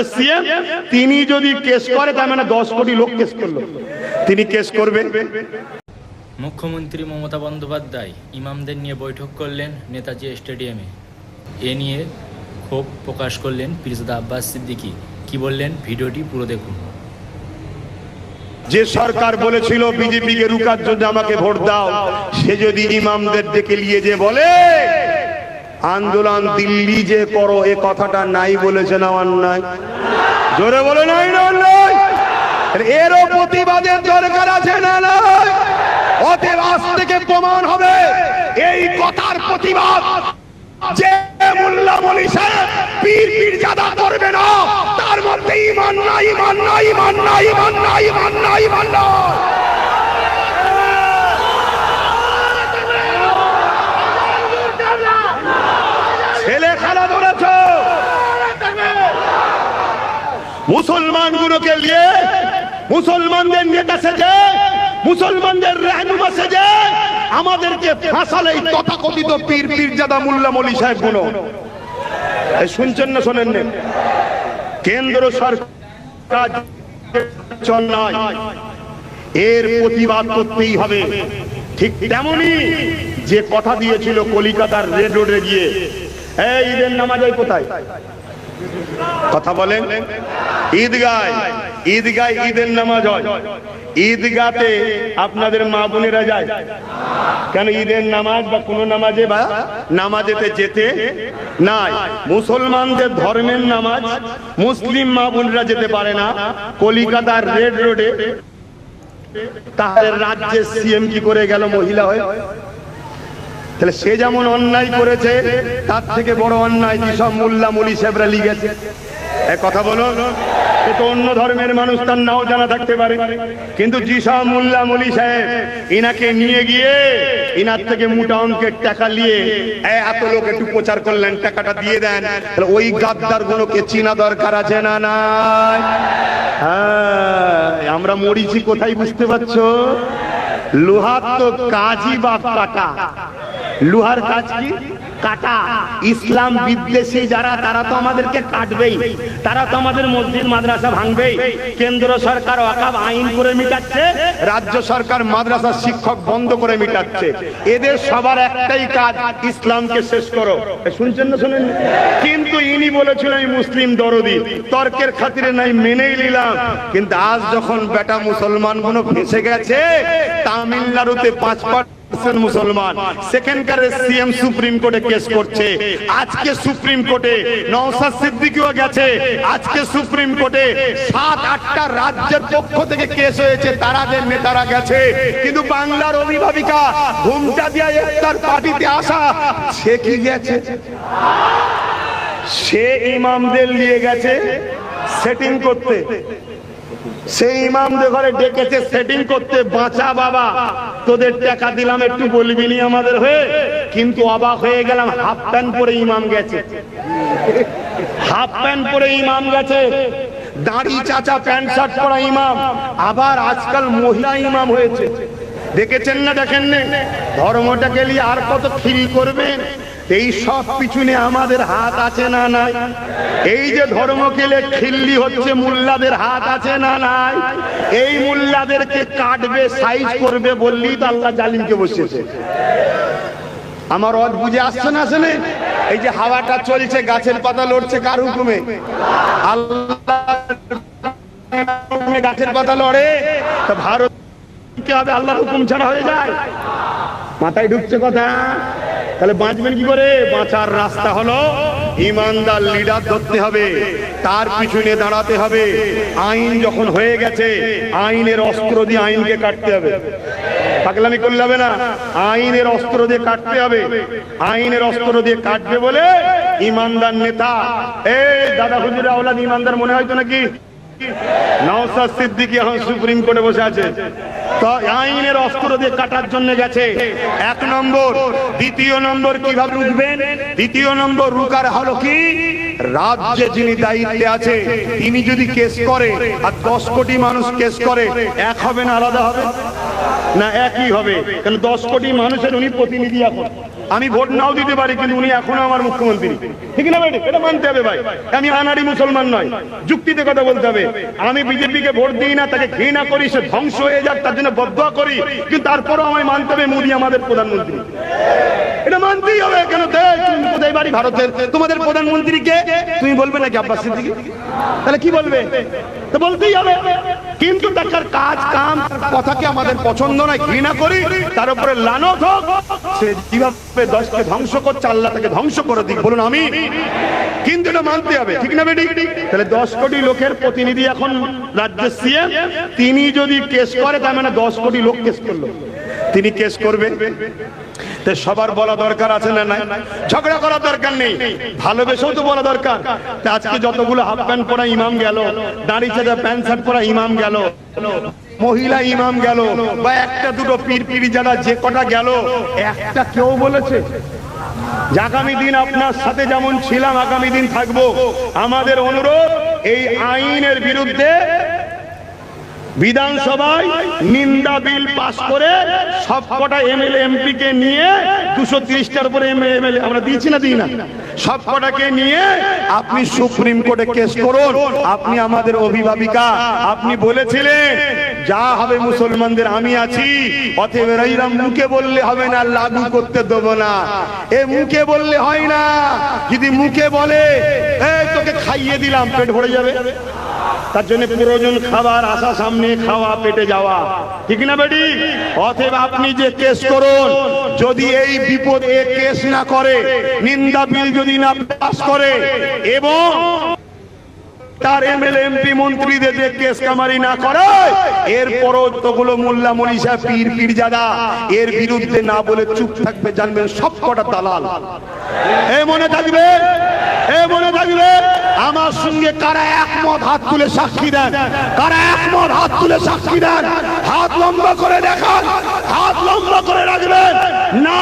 রাজ্যের সিএম তিনি যদি কেস করে তার মানে দশ কোটি লোক কেস করল। তিনি কেস করবে। মুখ্যমন্ত্রী মমতা বন্দ্যোপাধ্যায় ইমামদের নিয়ে বৈঠক করলেন নেতাজি স্টেডিয়ামে। এ নিয়ে ক্ষোভ প্রকাশ করলেন পিরজাদা আব্বাস সিদ্দিকি। কি বললেন? ভিডিওটি পুরো দেখুন। যে সরকার বলেছিল বিজেপি কে রুকার জন্য আমাকে ভোট দাও সে যদি ইমামদের ডেকে নিয়ে যে বলে আন্দোলন দিল্লি যে করো, এ কথাটা নাই বলেছে না অন্যায় জোরে বলে নাই এরও প্রতিবাদের দরকার আছে না নাই অতএব আজ থেকে প্রমাণ হবে, এই কথার প্রতিবাদ যে মোল্লা মলি সাহেব পীর পীর জাদা করবে না, তার মধ্যে ইমান নাই ইমান নাই ইমান নাই ইমান নাই ইমান নাই ইমান নাই। খেলা ধরেছ। মুসলমান গুলোকে নিয়ে, মুসলমানদের নেতা সেজে, মুসলমানদের রাহনুমা সেজে, আমাদেরকে ফাঁসালে তথাকথিত পীর মলি সাহেবগুলো। শুনছেন না শোনেন কেন্দ্র সরকার এর প্রতিবাদ করতেই হবে। ঠিক যে কথা দিয়েছিল কলিকাতার রেড রোডে গিয়ে ঈদের নামাজ কথা বলেন। ঈদগায় ঈদগায় ঈদের নামাজ ঈদগাতে আপনাদের মা বোনেরা যায়। কেন ঈদের নামাজ বা কোনো নামাজে বা নামাজেতে যেতে নাই? মুসলমানদের ধর্মের নামাজ মুসলিম মা বোনেরা যেতে পারে না। কলিকাতার রেড রোডে তাহলে রাজ্যের সিএম কি করে গেল? মহিলা হয়ে তাহলে সে যেমন অন্যায় করেছে, তার থেকে বড় অন্যায় যেসব মোল্লা মলি সাহেবরা লিখেছে? কথা বলো এ তো অন্য ধর্মের মানুষ, তার নাও জানা থাকতে পারে। কিন্তু যেসব মোল্লা মলি সাহেব ইনাকে নিয়ে গিয়ে ইনার থেকে মোটা অঙ্কের টাকা নিয়ে এত লোক একটু প্রচার করলেন, টাকাটা দিয়ে দেন। তাহলে ওই গাদ্দার গুলোকে চিনা দরকার আছে না হ্যাঁ আমরা মরিছি কোথায় বুঝতে পারছ? লোহার তো কাজই বা কাটা। লোহার কাজ কি? কাটা। ইসলাম বিদ্বেষী যারা, তারা তো আমাদেরকে কাটবেই। তারা তো আমাদের মসজিদ, মাদ্রাসা ভাঙবেই। কেন্দ্র সরকার অকাব আইন করে মিটাচ্ছে, রাজ্য সরকার মাদ্রাসা শিক্ষক বন্ধ করে মিটাচ্ছে। এদের সবার একটাই কাজ, ইসলামকে শেষ করো। শুনছেন না শুনেন? কিন্তু ইনি বলেছিলেন, আমি মুসলিম দরদি। তর্কের খাতিরে নাই, মেনেই নিলাম। কিন্তু আজ যখন বেটা মুসলমানগুলো ফেসে গেছে, তামিলনাড়ুতে পাঁচ পাঁচ মুসলমান, সেখানকার সিএম সুপ্রিম কোর্টে কেস করছে। আজকে সুপ্রিম কোর্টে নওসাদ সিদ্দিকিও গেছে। আজকে সুপ্রিম কোর্টে সাত, আটটা রাজ্যের পক্ষ থেকে কেস হয়েছে, তারাদের নেতারা গেছে। কিন্তু বাংলার অভিভাবিকা ঘুমটা পার্টিতে আসা, সে কি গেছে? সে ইমামদের নিয়ে গেছে সেটিং করতে। সেই ইমামদের ঘরে ডেকেছে সেটিং করতে, বাঁচা বাবা। তোদের টাকা দিলাম একটু বলবি নি আমাদের হয়ে? কিন্তু অবাক হয়ে গেলাম, হাফ প্যান্ট পরে ইমাম গেছে। হাফ প্যান্ট পরে ইমাম গেছে। দাড়ি, চাচা, প্যান্ট, শার্ট পরা ইমাম। আবার আজকাল মহিলা ইমাম হয়েছে। দেখেছেন না দেখেন ধর্মটা ধর্মটাকে নিয়ে আর কত ফিল করবেন? এই সব পিছনে আমাদের হাত আছে না নাই? এই যে ধর্ম কেলে খিল্লি হচ্ছে, মুল্লাদের হাত আছে না নাই? এই মুল্লাদেরকে কাটবে, সাইজ করবে বললেই তো আল্লাহ জালিমকে বসেছে আমার অদ বুঝে আসছে না আসলে এই যে হাওয়াটা চলছে, গাছের পাতা লড়ছে, কার হুকুমে? আল্লাহ গাছের পাতা লড়ে ভারত হবে? আল্লাহর হুকুম ছাড়া হয়ে যায়? মাথায় ঢুকছে কথা। তাহলে বাঁচবেন কি করে? বাঁচার রাস্তা হলো ইমানদার লিডার ধরতে হবে, তার পিছনে দাঁড়াতে হবে। আইন যখন হয়ে গেছে, আইনের অস্ত্র দিয়ে আইনকে কাটতে হবে। পাগলামি করলে হবে না। আইনের অস্ত্র দিয়ে কাটতে হবে। আইনের অস্ত্র দিয়ে কাটবে বলে ইমানদার নেতা। এই দাদা হুজুর, আওলাদ ইমানদার মনে হয়তো নাকি? নওসাদ সিদ্দিকী এখন সুপ্রিম কোর্টে বসে আছে। তো আইনের অস্ত্র দিয়ে কাটার জন্য গেছে। এক নম্বর দ্বিতীয় নম্বর কীভাবে উঠবেন? দ্বিতীয় নম্বর রুকার হলো কি? রাজ্যে যিনি দায়িত্বে আছে, তিনি যদি কেস করে, আর দশ কোটি মানুষ কেস করে, এক হবে না আলাদা হবে? না একই হবে। কারণ দশ কোটি মানুষের উনি প্রতিনিধি এখন। আমি ভোট নাও দিতে পারি, কিন্তু উনি এখনও আমার মুখ্যমন্ত্রী। ঠিক না ভাই এটা মানতে হবে ভাই। আমি আনাড়ি মুসলমান নয়। যুক্তিতে কথা বলতে হবে। আমি বিজেপিকে ভোট দিই না, তাকে ঘৃণা করি, সে ধ্বংস হয়ে যাক, তার জন্য বদয়া করি। কিন্তু তারপরও আমায় মানতে হবে মোদী আমাদের প্রধানমন্ত্রী। এটা মানতেই হবে। কেন তুমি কোথায় বাড়ি ভারতের তোমাদের প্রধানমন্ত্রীকে তুমি বলবে নাকি আব্বাস সিদ্দিকী? তাহলে কি বলবে? তো বলতেই হবে। কিন্তু তার কাজ, কাম, কথাকে আমাদের পছন্দ নয়, ঘৃণা করি, তার উপরে লানত হোক, সে যেভাবে দশকে ধ্বংস করছে, আল্লাহ তাকে ধ্বংস করে দিক। বলুন, আমি? কিন্তু এটা মানতে হবে, ঠিক না বেটি? তাহলে দশ কোটি লোকের প্রতিনিধি এখন রাজ্যের সিএম। তিনি যদি কেস করে, তার মানে দশ কোটি লোক কেস করল। তিনি কেস করবে। সবার বলা দরকার আছে না নাই? ঝগড়া করার দরকার নেই। ভালোবেসেও তো বলা দরকার। আজকে যতগুলো হাফ প্যান্ট পরা ইমাম গেল, দাড়ি চাঁদা, প্যান্ট শার্ট পরা ইমাম গেল, মহিলা ইমাম গেল, বা একটা দুটো পীর পিড়ি যারা যে কটা গেল, একটা কেউ বলেছে, আগামী দিন আপনার সাথে যেমন ছিলাম, আগামী দিন থাকব। আমাদের অনুরোধ, এই আইনের বিরুদ্ধে বিধানসভায় নিন্দা বিল পাস করে সব কটা এমএলএ এমপি কে নিয়ে দুশো তিরিশটার উপরে এমএলএ আমরা দিয়েছি না, দিই না। সব কটাকে নিয়ে আপনি সুপ্রিম কোর্টে কেস করুন। আপনি আমাদের অভিভাবিকা। আপনি বলেছিলেন, যা হবে মুসলমানদের, আমি আছি। অতএব এইরাম মুখে বললে হবে না, লাগু করতে দেবো না। এ মুখে বললে হয় না। যদি মুখে বলে, এই তোকে খাইয়ে দিলাম, পেট ভরে যাবে। তার জন্য প্রয়োজন খাবার আসা সামনে খাওয়া পেটে যাওয়া। ঠিক না বেটি? অতএব আপনি যে কেস করুন, যদি এই বিপদ কেস না করে, নিন্দা বিল যদি না পাস করে, এবং তার এমএলএ এমপি মন্ত্রীদের যে কেস কামারি না করে। এরপরও তোগুলো মোল্লা মনীষা, পীর পীর জাদা এর বিরুদ্ধে না বলে চুপ থাকবে, জানবেন সব কটা দালাল। এ মনে থাকবে? এ মনে থাকবে? আমার সঙ্গে কারা একমত? হাত তুলে সাক্ষী দেন। কারা একমত? হাত তুলে সাক্ষী দেন। হাত লম্বা করে দেখান। হাত লম্বা করে রাখবেন। না